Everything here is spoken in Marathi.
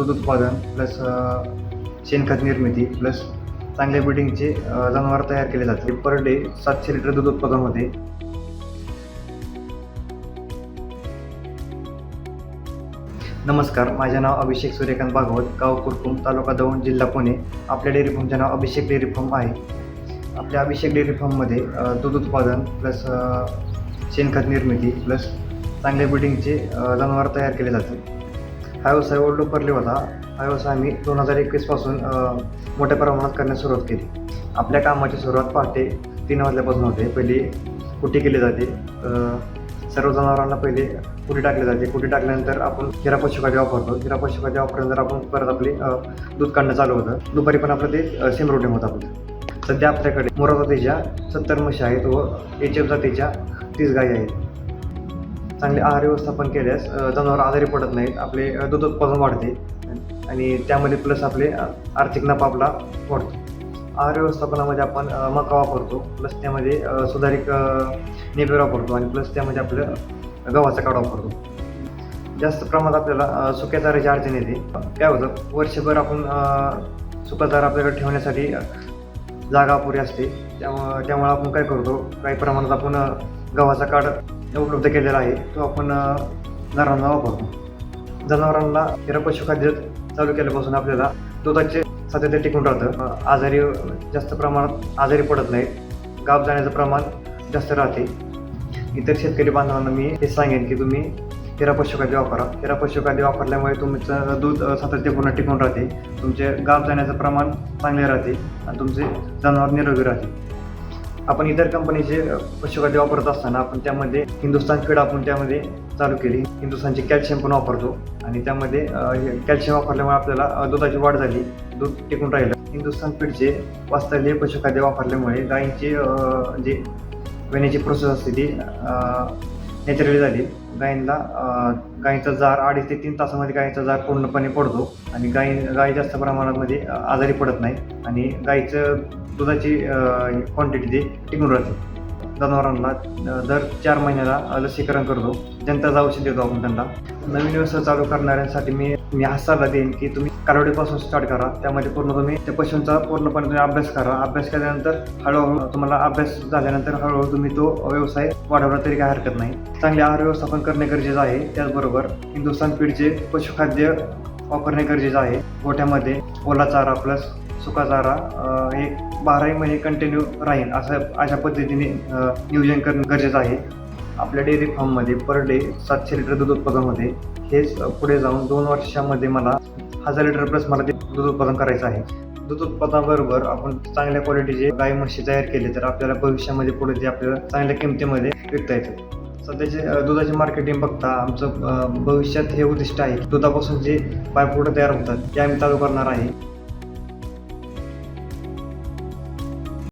दूध उत्पादन प्लस शेणखत निर्मिती प्लस चांगल्या ब्रिडिंगचे जनावर तयार केले जाते पर डे सातशे लिटर दूध उत्पादन होते. नमस्कार माझे नाव अभिषेक सूर्यकांत भागवत गाव कुरकुम तालुका दौंड जिल्हा पुणे. आपल्या डेअरी फार्मचे नाव अभिषेक डेअरी फार्म आहे. आपल्या अभिषेक डेअरी फार्ममध्ये दूध उत्पादन प्लस शेणखत निर्मिती प्लस चांगल्या ब्रिडिंगचे जनावर तयार केले जाते. हा व्यवसाय ओल्ड परले होता. हा व्यवसाय आम्ही दोन हजार एकवीसपासून मोठ्या प्रमाणात करण्यास सुरुवात केली. आपल्या कामाची सुरुवात पहाटे तीन वाजल्यापासून होते. पहिली कुटी केली जाते. सर्व जनावरांना पहिले कुटी टाकली जाते. कुटी टाकल्यानंतर आपण हिरा पशुखाद्य वापरतो. हिरा पशुखाद्य वापरल्यानंतर आपण परत आपले दूध काढणं चालू होतं. दुपारी पण आपलं ते सेम रुटीन होतं आपलं. सध्या आपल्याकडे मोरा जातीच्या सत्तर म्हशी आहेत व एच एफ जातीच्या तीस गायी आहेत. चांगले आहार व्यवस्थापन केल्यास जनावर आजारी पडत नाहीत. आपले दूध उत्पादन वाढते. आणि त्यामध्ये प्लस आपले आर्थिक नफा आपला वाढतो. आहार व्यवस्थापनामध्ये आपण मका वापरतो. प्लस त्यामध्ये सुधारित नेपेर वापरतो. आणि प्लस त्यामध्ये आपलं गव्हाचा काढ वापरतो. जास्त प्रमाणात आपल्याला सुक्या चाऱ्याची अडचण येते. काय होतं? वर्षभर आपण सुका चारा आपल्याकडे ठेवण्यासाठी जागा अपुरी असते. त्यामुळं त्यामुळं आपण काय करतो? काही प्रमाणात आपण गव्हाचा काढ उपलब्ध केलेला आहे तो आपण जनावरांना वापरतो. जनावरांना हिरा पशुखाद्य चालू केल्यापासून आपल्याला दुधाचे सातत्य टिकून राहतं. आजारी जास्त प्रमाणात आजारी पडत नाहीत गाप जाण्याचं प्रमाण जास्त राहते. इतर शेतकरी बांधवांना मी हे सांगेन की तुम्ही हिरा पशुखाद्य वापरा. हिरा पशुखाद्य वापरल्यामुळे तुमचं दूध सातत्य सातत्यपूर्ण टिकून राहते. तुमचे गाप जाण्याचं प्रमाण चांगले राहते आणि तुमचे जनावर निरोगी राहते. आपण इतर कंपनीचे पशुखाद्य वापरत असताना आपण त्यामध्ये हिंदुस्तान फीड आपण त्यामध्ये चालू केली. हिंदुस्तानचे कॅल्शियम पण वापरतो. आणि त्यामध्ये कॅल्शियम वापरल्यामुळे आपल्याला दुधाची वाढ झाली. दूध टिकून राहिलं. हिंदुस्तान फीडचे वास्तव्य पशुखाद्य वापरल्यामुळे गायींची जे वेण्याची प्रोसेस असते ती नॅचरली झाली. गायींना गायीचा जार अडीच ते तीन तासामध्ये गायीचा जार पूर्णपणे पडतो आणि गायी गाय जास्त प्रमाणामध्ये आजारी पडत नाही आणि गायीचं दुधाची क्वांटिटी ती टिकून राहते. जनावरांना दर चार महिन्याला लसीकरण करतो. जनताचं औषध देतो आपण त्यांना. नवीन व्यवसाय चालू करणाऱ्यांसाठी मी मी हा सल्ला देईन की तुम्ही कालवडीपासून स्टार्ट करा. त्यामध्ये पूर्ण तुम्ही त्या पशूंचा पूर्णपणे तुम्ही अभ्यास करा. अभ्यास केल्यानंतर हळूहळू तुम्हाला अभ्यास झाल्यानंतर हळूहळू तुम्ही तो व्यवसाय वाढवला तरी काही हरकत नाही. चांगले आहार व्यवस्थापन करणे गरजेचं आहे. त्याचबरोबर हिंदुस्थान पीठचे पशुखाद्य वापरणे गरजेचं आहे. गोठ्यामध्ये ओला चारा प्लस सुका चारा बाराही महिने कंटिन्यू राहील असं अशा पद्धतीने नियोजन करणं गरजेचं आहे. आपल्या डेअरी फार्ममध्ये पर डे सातशे लिटर दूध उत्पादन होते. हेच पुढे जाऊन दोन वर्षामध्ये मला हजार लिटर प्लस मला ते दूध उत्पादन करायचं आहे. दूध उत्पादनाबरोबर आपण चांगल्या क्वालिटीचे गाय म्हशी तयार केले तर आपल्याला भविष्यामध्ये पुढे ते आपल्याला चांगल्या किमतीमध्ये विकता येतात सध्याचे दुधाचे मार्केटिंग बघता आमचं भविष्यात हे उद्दिष्ट आहे दुधापासून जे बायप्रोडक्ट तयार होतात ते आम्ही चालू करणार आहे.